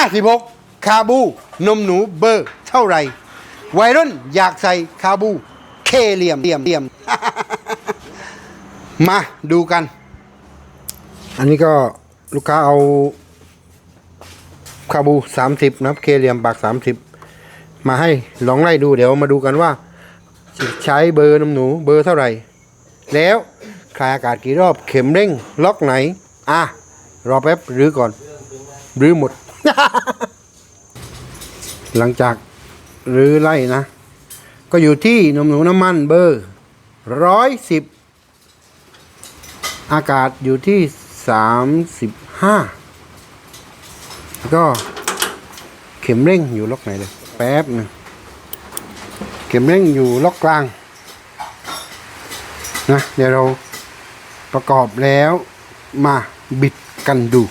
56 คาบู นมหนูเบอร์เท่าไหร่วัยรุ่นอยากใส่คาบู เคเหลี่ยมเหลี่ยมเหลี่ยม มาดูกัน อันนี้ก็ลูกค้าเอา คาบู 30 นะครับ เคเหลี่ยมปาก 30 มาให้ลองไล่ดูเดี๋ยวมาดูกันว่า ใช้เบอร์น้ำหนูเบอร์เท่าไหร่ แล้วคลายอากาศกี่รอบเข็มเร่ง ล็อกไหน อะ รอแป๊บรื้อก่อนรื้อหมด หลังจากรื้อไล่นะ ก็อยู่ที่นมหนูน้ำมันเบอร์ร้อยสิบอากาศอยู่ที่สามสิบห้าก็เข็มเร่งอยู่ล็อกไหนเลยแป๊บนึงเข็มเร่งอยู่ล็อกกลางนะเดี๋ยวเราประกอบแล้วมาบิดกันดู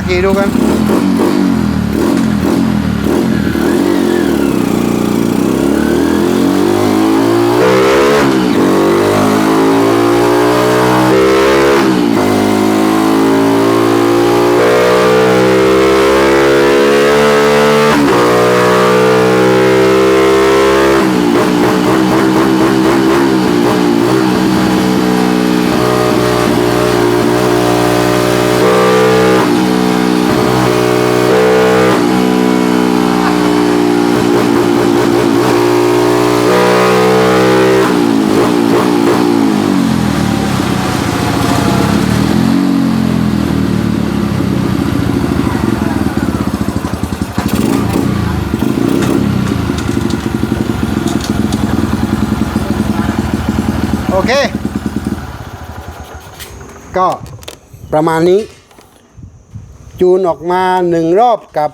มา เค ก็ประมาณนี้ จูนออกมาหนึ่งรอบกับ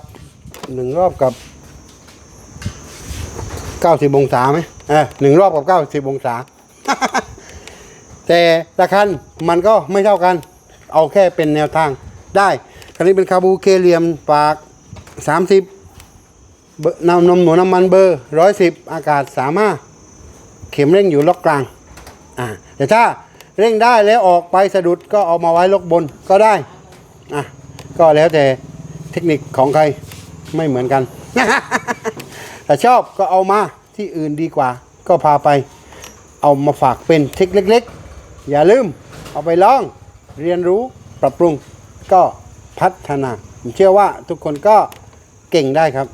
หนึ่งรอบกับเก้าสิบองศาไหมเออหนึ่งรอบกับเก้าสิบองศา แต่ละคันมันก็ไม่เท่ากัน เอาแค่เป็นแนวทางได้ คันนี้เป็นคาบูเคเหลียมปากสามสิบนำนมหนูน้ำมันเบอร์ร้อยสิบอากาศสามารถเข็มเร่งอยู่ล็อกกลาง อ่าแต่ถ้าเร่งได้แล้วออกไปสะดุดก็เอามาไว้ลกบนก็ได้อะก็แล้วแต่เทคนิคของใครไม่เหมือนกัน ถ้าชอบก็เอามาที่อื่นดีกว่า ก็พาไป เอามาฝากเป็นเทคเล็ก ๆ อย่าลืม เอาไปลองเรียนรู้ปรับปรุงก็พัฒนา ผมเชื่อว่าทุกคนก็เก่งได้ครับ